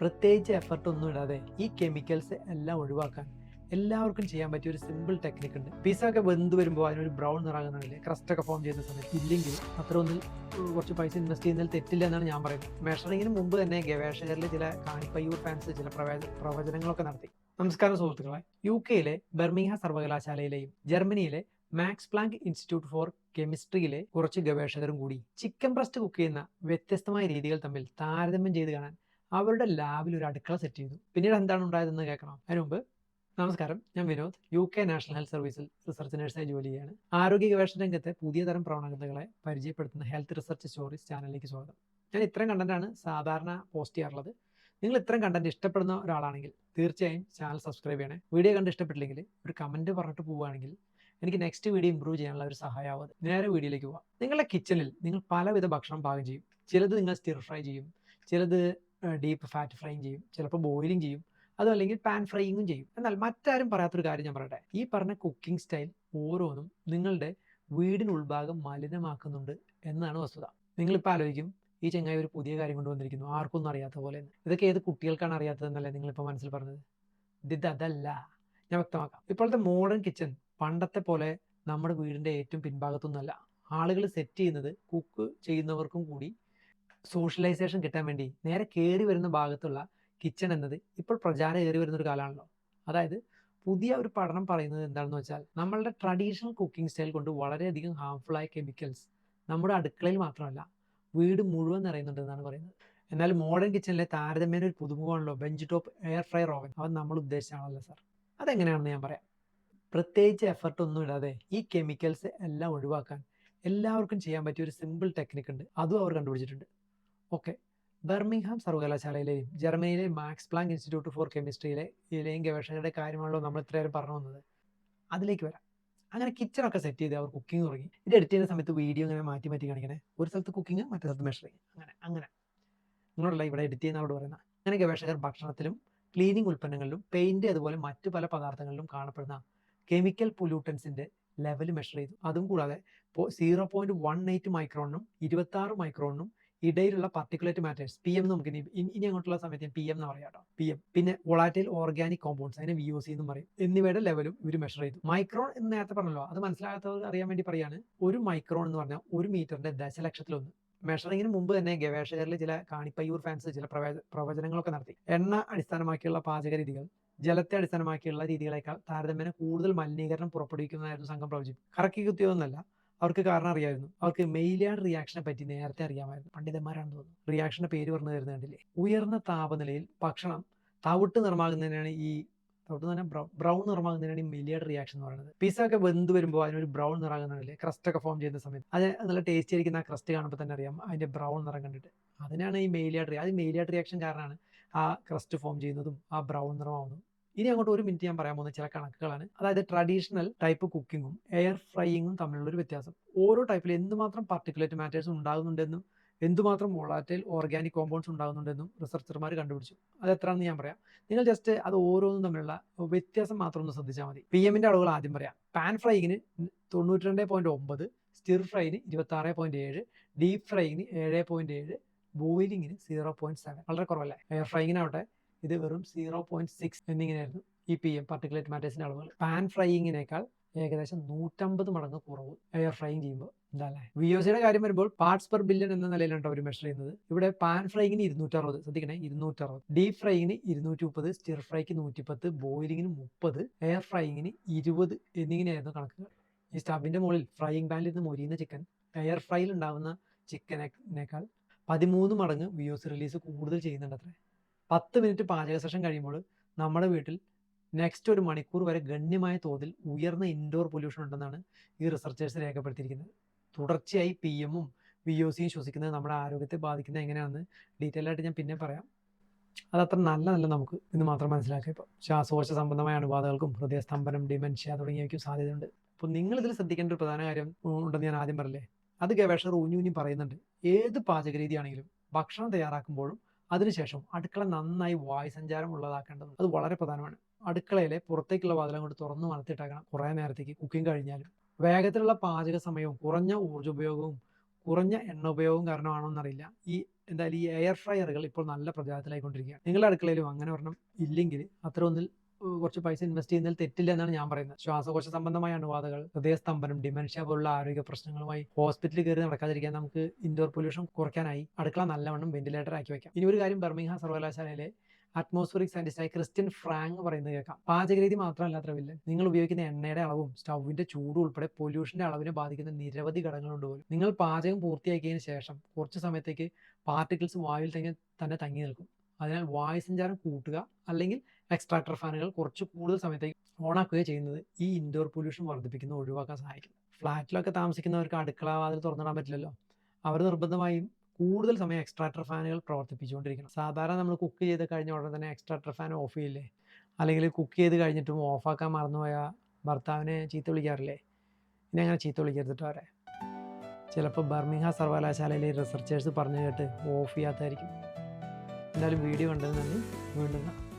പ്രത്യേകിച്ച് എഫർട്ടൊന്നും ഇടാതെ ഈ കെമിക്കൽസ് എല്ലാം ഒഴിവാക്കാൻ എല്ലാവർക്കും ചെയ്യാൻ പറ്റിയ ഒരു സിമ്പിൾ ടെക്നിക്ക് ഉണ്ട്. പിസ ഒക്കെ വെന്ത് വരുമ്പോൾ അതിനൊരു ബ്രൗൺ നിറാകുന്നില്ലേ ക്രസ്റ്റ് ഒക്കെ ഫോം ചെയ്യുന്ന സമയത്ത്. ഇല്ലെങ്കിൽ അത്ര ഒന്നിൽ കുറച്ച് പൈസ ഇൻവെസ്റ്റ് ചെയ്യുന്നതിൽ തെറ്റില്ല എന്നാണ് ഞാൻ പറയുന്നത്. മെഷറിങ്ങിന് മുമ്പ് തന്നെ ഗവേഷകരിൽ ചില കാണിപ്പയ്യൂർ ഫാൻസ് ചില പ്രവചനങ്ങളൊക്കെ നടത്തി. നമസ്കാരം സുഹൃത്തുക്കളെ. യു കെയിലെ ബെർമിംഗ സർവകലാശാലയിലെയും ജർമ്മനിയിലെ മാക്സ് പ്ലാങ്ക് ഇൻസ്റ്റിറ്റ്യൂട്ട് ഫോർ കെമിസ്ട്രിയിലെ കുറച്ച് ഗവേഷകരും കൂടി ചിക്കൻ ബ്രസ്റ്റ് കുക്ക് ചെയ്യുന്ന വ്യത്യസ്തമായ രീതികൾ തമ്മിൽ താരതമ്യം ചെയ്ത് കാണാൻ അവരുടെ ലാബിൽ ഒരു അടുക്കള സെറ്റ് ചെയ്തു. പിന്നീട് എന്താണ് ഉണ്ടായതെന്ന് കേൾക്കണം. അതിന് മുമ്പ് നമസ്കാരം. ഞാൻ Vinod U K national health സർവീസിൽ റിസർച്ച് നഴ്സായി ജോലി ചെയ്യാണ് ആരോഗ്യ ഗവേഷണ രംഗത്തെ പുതിയ തരം പ്രവണതകളെ പരിചയപ്പെടുത്തുന്ന ഹെൽത്ത് റിസർച്ച് സ്റ്റോറീസ് ചാനലിലേക്ക് സ്വാഗതം. ഞാൻ ഇത്രയും കണ്ടന്റാണ് സാധാരണ പോസ്റ്റ് ചെയ്യാറുള്ളത്. നിങ്ങൾ ഇത്രയും കണ്ടന്റ് ഇഷ്ടപ്പെടുന്ന ഒരാളാണെങ്കിൽ തീർച്ചയായും ചാനൽ സബ്സ്ക്രൈബ് ചെയ്യണേ. വീഡിയോ കണ്ട് ഇഷ്ടപ്പെട്ടില്ലെങ്കിൽ ഒരു കമന്റ് പറഞ്ഞിട്ട് പോവുകയാണെങ്കിൽ എനിക്ക് നെക്സ്റ്റ് വീഡിയോ ഇമ്പ്രൂവ് ചെയ്യാനുള്ള ഒരു സഹായമാവും നേരെ വീഡിയോയിലേക്ക് പോവാം. നിങ്ങളുടെ കിച്ചണിൽ നിങ്ങൾ പലവിധ ഭക്ഷണം പാകം ചെയ്യും. ചിലത് നിങ്ങൾ സ്റ്റിർ ഫ്രൈ ചെയ്യും. ചിലത് ഡീപ്പ് ഫാറ്റ് ഫ്രൈയും ചെയ്യും. ചിലപ്പോൾ ബോയിലിംഗ് ചെയ്യും. അതും അല്ലെങ്കിൽ പാൻ ഫ്രൈയിങ്ങും ചെയ്യും. എന്നാൽ മറ്റാരും പറയാത്തൊരു കാര്യം ഞാൻ പറയട്ടെ. ഈ പറഞ്ഞ കുക്കിംഗ് സ്റ്റൈൽ ഓരോന്നും നിങ്ങളുടെ വീടിന് ഉൾഭാഗം മലിനമാക്കുന്നുണ്ട് എന്നാണ് വസ്തുത. നിങ്ങളിപ്പോൾ ആലോചിക്കും ഈ ചെങ്ങായി ഒരു പുതിയ കാര്യം കൊണ്ടുവന്നിരിക്കുന്നു. ആർക്കൊന്നും അറിയാത്ത പോലെ. ഇതൊക്കെ ഏത് കുട്ടികൾക്കാണ് അറിയാത്തതെന്നല്ലേ നിങ്ങളിപ്പോൾ മനസ്സിൽ പറഞ്ഞത്? ഇത് അതല്ല. ഞാൻ വ്യക്തമാക്കാം. ഇപ്പോഴത്തെ മോഡേൺ കിച്ചൺ പണ്ടത്തെ പോലെ നമ്മുടെ വീടിന്റെ ഏറ്റവും പിൻഭാഗത്തൊന്നുമല്ല. ആളുകൾ സെറ്റ് ചെയ്യുന്നത് കുക്ക് ചെയ്യുന്നവർക്കും കൂടി സോഷ്യലൈസേഷൻ കിട്ടാൻ വേണ്ടി നേരെ കയറി വരുന്ന ഭാഗത്തുള്ള കിച്ചൺ എന്നത് ഇപ്പോൾ പ്രചാരം കയറി വരുന്ന ഒരു കാലമാണല്ലോ. അതായത് പുതിയ ഒരു പഠനം പറയുന്നത് എന്താണെന്ന് വെച്ചാൽ നമ്മളുടെ ട്രഡീഷണൽ കുക്കിംഗ് സ്റ്റൈൽ കൊണ്ട് വളരെയധികം ഹാർംഫുൾ ആയ കെമിക്കൽസ് നമ്മുടെ അടുക്കളയിൽ മാത്രമല്ല വീട് മുഴുവൻ നിറയുന്നുണ്ട് എന്നാണ് പറയുന്നത്. എന്നാൽ മോഡേൺ കിച്ചണിലെ താരതമ്യേന ഒരു പുതുമുഖമാണല്ലോ bench top air fry oven അവൻ നമ്മൾ ഉദ്ദേശിച്ചാണല്ലോ സാർ അതെങ്ങനെയാണെന്ന് ഞാൻ പറയാം. പ്രത്യേകിച്ച് എഫർട്ട് ഒന്നും ഇടാതെ ഈ കെമിക്കൽസ് എല്ലാം ഒഴിവാക്കാൻ എല്ലാവർക്കും ചെയ്യാൻ പറ്റിയ ഒരു സിമ്പിൾ ടെക്നിക്ക് ഉണ്ട്. അതും അവർ കണ്ടുപിടിച്ചിട്ടുണ്ട്. ഓക്കെ. ബർമിംഗ്ഹാം സർവകലാശാലയിലെയും ജർമ്മനിയിലെ മാക്സ് പ്ലാങ്ക് ഇൻസ്റ്റിറ്റ്യൂട്ട് ഫോർ കെമിസ്ട്രിയിലെ ഇതിലെയും ഗവേഷകരുടെ കാര്യമാണല്ലോ നമ്മൾ ഇത്രയേറെ പറഞ്ഞു വന്നത്. അതിലേക്ക് വരാം. അങ്ങനെ കിച്ചണൊക്കെ സെറ്റ് ചെയ്ത് അവർ കുക്കിംഗ് തുടങ്ങി. ഇത് എഡിറ്റ് ചെയ്യുന്ന സമയത്ത് വീഡിയോ ഇങ്ങനെ മാറ്റി മാറ്റി കാണിക്കണേ. ഒരു സ്ഥലത്ത് കുക്കിംഗ് മറ്റേ സ്ഥലത്ത് മെഷറിങ് അങ്ങനെ അങ്ങനെ. നിങ്ങളോടല്ല ഇവിടെ എഡിറ്റ് ചെയ്യുന്ന അവിടെ പറയുന്നത് അങ്ങനെ ഗവേഷകർ ഭക്ഷണത്തിലും ക്ലീനിങ് ഉൽപ്പന്നങ്ങളിലും പെയിന്റ് അതുപോലെ മറ്റു പല പദാർത്ഥങ്ങളിലും കാണപ്പെടുന്ന കെമിക്കൽ പൊല്യൂട്ടൻസിന്റെ ലെവൽ മെഷർ ചെയ്തു. അതും കൂടാതെ സീറോ പോയിന്റ് വൺ എയ്റ്റ് മൈക്രോണിനും ഇരുപത്തി ആറ് മൈക്രോണിനും ഇടയിലുള്ള പർട്ടിക്കുലേറ്റ് മാറ്റേഴ്സ് പി എം നമുക്ക് ഇനി അങ്ങോട്ടുള്ള സമയത്ത് പി എം എന്ന് പറയാം കേട്ടോ. പി എം പിന്നെ വൊളാറ്റൈൽ ഓർഗാനിക് കോമ്പൗണ്ട്സ് അതിനെ വി ഒ സി എന്ന് പറയും. എന്നിവയുടെ ലെവലും ഇവർ മെഷർ ചെയ്തു. മൈക്രോൺ എന്ന് നേരത്തെ പറഞ്ഞല്ലോ അത് മനസ്സിലാകാത്തവർ അറിയാൻ വേണ്ടി പറയാണ് ഒരു മൈക്രോൺ എന്ന് പറഞ്ഞാൽ ഒരു മീറ്ററിന്റെ ദശലക്ഷത്തിലൊന്ന്. മെഷറിങ്ങിന് മുമ്പ് തന്നെ ഗവേഷകരിൽ ചില കാണിപ്പയ്യൂർ ഫാൻസ് ചില പ്രവേ പ്രവചനങ്ങളൊക്കെ നടത്തി. എണ്ണ അടിസ്ഥാനമാക്കിയുള്ള പാചക രീതികൾ ജലത്തെ അടിസ്ഥാനമാക്കിയുള്ള രീതികളേക്കാൾ താരതമ്യേന കൂടുതൽ മലിനീകരണം പുറപ്പെടുവിക്കുന്നതായിരുന്നു സംഘം പ്രവചിച്ചു കറക്കി കുത്തിയതൊന്നല്ല അവർക്ക് കാരണം അറിയായിരുന്നു അവർക്ക് മെയിലിയാഡ് റിയാക്ഷനെ പറ്റി നേരത്തെ അറിയാമായിരുന്നു. പണ്ഡിതന്മാരാണെന്ന് തോന്നുന്നു. റിയാക്ഷന്റെ പേര് പറഞ്ഞു തരുന്നത് കണ്ടില്ലേ? ഉയർന്ന താപനിലയിൽ ഭക്ഷണം തവിട്ട് നിറമാകുന്നതിനാണ് ഈ തവിട്ട് തന്നെ ബ്രൗൺ നിറമാകുന്നതിനാണ് ഈ മെയിലിയാർഡ് റിയാക്ഷൻ എന്ന് പറയുന്നത്. പിസ്സ ഒക്കെ വെന്ത് വരുമ്പോൾ അതിനൊരു ബ്രൗൺ നിറാകുന്നില്ലേ ക്രസ്റ്റ് ഒക്കെ ഫോം ചെയ്യുന്ന സമയത്ത്. അത് നല്ല ടേസ്റ്റി ആയിരിക്കുന്ന ആ ക്രസ്റ്റ് കാണുമ്പോൾ തന്നെ അറിയാം അതിന്റെ ബ്രൗൺ നിറം കണ്ടിട്ട്. അതിനാണ് ഈ മെയിലിയാഡ് റിയാ അത് മെയിലിയാഡ് റിയാക്ഷൻ കാരണമാണ് ആ ക്രസ്റ്റ് ഫോം ചെയ്യുന്നതും ആ ബ്രൗൺ നിറമാവുന്നതും. ഇനി അങ്ങോട്ട് ഒരു മിനിറ്റ് ഞാൻ പറയാൻ പോകുന്ന ചില കണക്കുകളാണ്. അതായത് ട്രഡീഷണൽ ടൈപ്പ് കുക്കിങ്ങും എയർ ഫ്രൈയിങ്ങും തമ്മിലുള്ള ഒരു വ്യത്യാസം. ഓരോ ടൈപ്പിൽ എന്തുമാത്രം പാർട്ടിക്കുലേറ്റ് മാറ്റേഴ്സ് ഉണ്ടാകുന്നുണ്ടെന്നും എന്തുമാത്രം വോളാറ്റൈൽ ഓർഗാനിക് കോമ്പൗണ്ട്സ് ഉണ്ടാകുന്നുണ്ടെന്നും റിസർച്ചർമാർ കണ്ടുപിടിച്ചു. അത് എത്രയാണെന്ന് ഞാൻ പറയാം. നിങ്ങൾ ജസ്റ്റ് അത് ഓരോന്നും തമ്മിലുള്ള വ്യത്യാസം മാത്രം ഒന്ന് ശ്രദ്ധിച്ചാൽ മതി. പി എമ്മിന്റെ അളവുകൾ ആദ്യം പറയാം. പാൻ ഫ്രൈയിങ്ങിന് തൊണ്ണൂറ്റി രണ്ട് പോയിന്റ് ഒമ്പത് സ്റ്റിർ ഫ്രൈന് ഇരുപത്തി ആറ് പോയിന്റ് ഏഴ് ഡീപ് ഫ്രൈയിങ്ങിന് ഏഴ് പോയിന്റ് ഏഴ് ബോയിലിങ്ങിന് സീറോ പോയിന്റ് സെവൻ വളരെ കുറവല്ലേ? എയർ ഫ്രൈയിങ്ങിനാവട്ടെ ഇത് വെറും സീറോ പോയിന്റ് സിക്സ് എന്നിങ്ങനെയായിരുന്നു ഈ പി എം പർട്ടിക്കുലേറ്റ് മാറ്റേഴ്സിന്റെ അളവുകൾ. പാൻ ഫ്രൈയിങ്ങിനേക്കാൾ ഏകദേശം നൂറ്റമ്പത് മടങ്ങ് കുറവ് എയർ ഫ്രൈയിങ് ചെയ്യുമ്പോൾ എന്താ അല്ലേ വി ഒ സിയുടെ കാര്യം വരുമ്പോൾ പാർട്സ് പെർ ബില്യൺ എന്ന നിലയിലാണ് അവർ മെഷർ ചെയ്യുന്നത്? ഇവിടെ പാൻ ഫ്രൈയിങ്ങിന് ഇരുന്നൂറ്ററുപത്. ശ്രദ്ധിക്കണേ ഇരുന്നൂറ്ററുപത്. ഡീപ് ഫ്രൈയിങ്ങിന് ഇരുന്നൂറ്റി മുപ്പത് സ്റ്റിർ ഫ്രൈക്ക് നൂറ്റിപ്പത്ത് ബോയിലിങ്ങിന് മുപ്പത് എയർ ഫ്രൈയിങ്ങിന് ഇരുപത് എന്നിങ്ങനെയായിരുന്നു കണക്കുകൾ. ഈ സ്റ്റബിന്റെ മുകളിൽ ഫ്രൈയിങ് പാനിൽ നിന്ന് മൊരിയുന്ന ചിക്കൻ എയർ ഫ്രൈയിൽ ഉണ്ടാവുന്ന ചിക്കനേക്കാൾ പതിമൂന്ന് മടങ്ങ് വി ഒ സി റിലീസ് കൂടുതൽ ചെയ്യുന്നുണ്ട് അത്രേ പത്ത് മിനിറ്റ് പാചക സെഷൻ കഴിയുമ്പോൾ നമ്മുടെ വീട്ടിൽ നെക്സ്റ്റ് ഒരു മണിക്കൂർ വരെ ഗണ്യമായ തോതിൽ ഉയർന്ന ഇൻഡോർ പൊല്യൂഷൻ ഉണ്ടെന്നാണ് ഈ റിസർച്ചേഴ്സ് രേഖപ്പെടുത്തിയിരിക്കുന്നത്. തുടർച്ചയായി പി എമ്മും വി ഒ സിയും ശ്വസിക്കുന്നത് നമ്മുടെ ആരോഗ്യത്തെ ബാധിക്കുന്നത് എങ്ങനെയാണെന്ന് ഡീറ്റെയിൽ ആയിട്ട് ഞാൻ പിന്നെ പറയാം. അതത്ര നല്ലതല്ല നമുക്ക് ഇന്ന് മാത്രം മനസ്സിലാക്കുക ഇപ്പോൾ ശ്വാസകോശ സംബന്ധമായ അണുബാധകൾക്കും ഹൃദയസ്തംഭനം ഡിമെൻഷ്യ തുടങ്ങിയവയ്ക്കും സാധ്യതയുണ്ട്. അപ്പോൾ നിങ്ങൾ ഇതിൽ ശ്രദ്ധിക്കേണ്ട ഒരു പ്രധാന കാര്യം ഉണ്ടെന്ന് ഞാൻ ആദ്യം പറഞ്ഞില്ലേ? അത് ഗവേഷകർ ഊഞ്ഞു ഊഞ്ഞി പറയുന്നുണ്ട്. ഏത് പാചകരീതിയാണെങ്കിലും ഭക്ഷണം തയ്യാറാക്കുമ്പോഴും അതിനുശേഷം അടുക്കള നന്നായി വായു വായുസഞ്ചാരം ഉള്ളതാക്കേണ്ടത് അത് വളരെ പ്രധാനമാണ്. അടുക്കളയിലെ പുറത്തേക്കുള്ള വാതിലും കൊണ്ട് തുറന്നു മണത്തിട്ടേക്കണം കുറേ നേരത്തേക്ക്. കുക്കിംഗ് കഴിഞ്ഞാലും. വേഗത്തിലുള്ള പാചക സമയവും കുറഞ്ഞ ഊർജ ഉപയോഗവും കുറഞ്ഞ എണ്ണ ഉപയോഗവും കാരണമാണോ എന്നറിയില്ല. ഈ എന്തായാലും ഈ എയർ ഫ്രയറുകൾ ഇപ്പോൾ നല്ല പ്രചാരത്തിലായിക്കൊണ്ടിരിക്കുകയാണ്. നിങ്ങളുടെ അടുക്കളയിലും അങ്ങനെ ഒരെണ്ണം ഇല്ലെങ്കിൽ അത്ര ഒന്നിൽ കുറച്ച് പൈസ ഇൻവെസ്റ്റ് ചെയ്യുന്നതിൽ തെറ്റില്ല എന്നാണ് ഞാൻ പറയുന്നത്. ശ്വാസകോശ സംബന്ധമായ അണുബാധകൾ ഹൃദയസ്തംഭനം ഡിമെൻഷ്യ പോലുള്ള ആരോഗ്യ പ്രശ്നങ്ങളുമായി ഹോസ്പിറ്റലിൽ കയറി നടക്കാതിരിക്കാൻ നമുക്ക് ഇൻഡോർ പൊല്യൂഷൻ കുറയ്ക്കാനായി അടുക്കള നല്ലവണ്ണം വെന്റിലേറ്റർ ആക്കി വെക്കാം. ഇനി ഒരു കാര്യം ബർമിംഗ്ഹാം സർവകലാശാലയിലെ അറ്റ്മോസ്ഫിയറിക് സയന്റിസ്റ്റായ ക്രിസ്ത്യൻ ഫ്രാങ്ക് പറയുന്നത് കേൾക്കാം. പാചകരീതി മാത്രമല്ല അത്ര വില്ലൻ നിങ്ങൾ ഉപയോഗിക്കുന്ന എണ്ണയുടെ അളവും സ്റ്റൗവിന്റെ ചൂടും ഉൾപ്പെടെ പൊല്യൂഷന്റെ അളവിനെ ബാധിക്കുന്ന നിരവധി ഘടകങ്ങളുണ്ട് പോലും നിങ്ങൾ പാചകം പൂർത്തിയാക്കിയതിന് ശേഷം കുറച്ച് സമയത്തേക്ക് പാർട്ടിക്കിൾസ് വായുവിൽ തന്നെ തന്നെ തങ്ങി നിൽക്കും. അതിനാൽ വായു സഞ്ചാരം കൂട്ടുക അല്ലെങ്കിൽ എക്സ്ട്രാക്ടർ ഫാനുകൾ കുറച്ച് കൂടുതൽ സമയത്തേക്ക് ഓണാക്കുകയോ ചെയ്യുന്നത്. ഈ ഇൻഡോർ പൊല്യൂഷൻ വർദ്ധിപ്പിക്കുന്നത് ഒഴിവാക്കാൻ സഹായിക്കും. ഫ്ലാറ്റിലൊക്കെ താമസിക്കുന്നവർക്ക് അടുക്കള വാതിൽ തുറന്നിടാൻ പറ്റില്ലല്ലോ. അവർ നിർബന്ധമായും കൂടുതൽ സമയം എക്സ്ട്രാക്ടർ ഫാനുകൾ പ്രവർത്തിപ്പിച്ചുകൊണ്ടിരിക്കണം. സാധാരണ നമ്മൾ കുക്ക് ചെയ്ത് കഴിഞ്ഞ ഉടനെ തന്നെ എക്സ്ട്രാക്ടർ ഫാൻ ഓഫ് ചെയ്യില്ലേ? അല്ലെങ്കിൽ കുക്ക് ചെയ്ത് കഴിഞ്ഞിട്ടും ഓഫാക്കാൻ മറന്നുപോയ ഭർത്താവിനെ ചീത്ത വിളിക്കാറില്ലേ? ഇനി അങ്ങനെ ചീത്ത വിളിക്കരുതിട്ട് വരെ ചിലപ്പോൾ ബർമിംഗ്ഹാം സർവകലാശാലയിലെ റിസർച്ചേഴ്സ് പറഞ്ഞു കേട്ട് ഓഫ് ചെയ്യാത്തതായിരിക്കും എന്തായാലും വീഡിയോ ഉണ്ടെന്ന് തന്നെ വീണ്ടും കാണാം.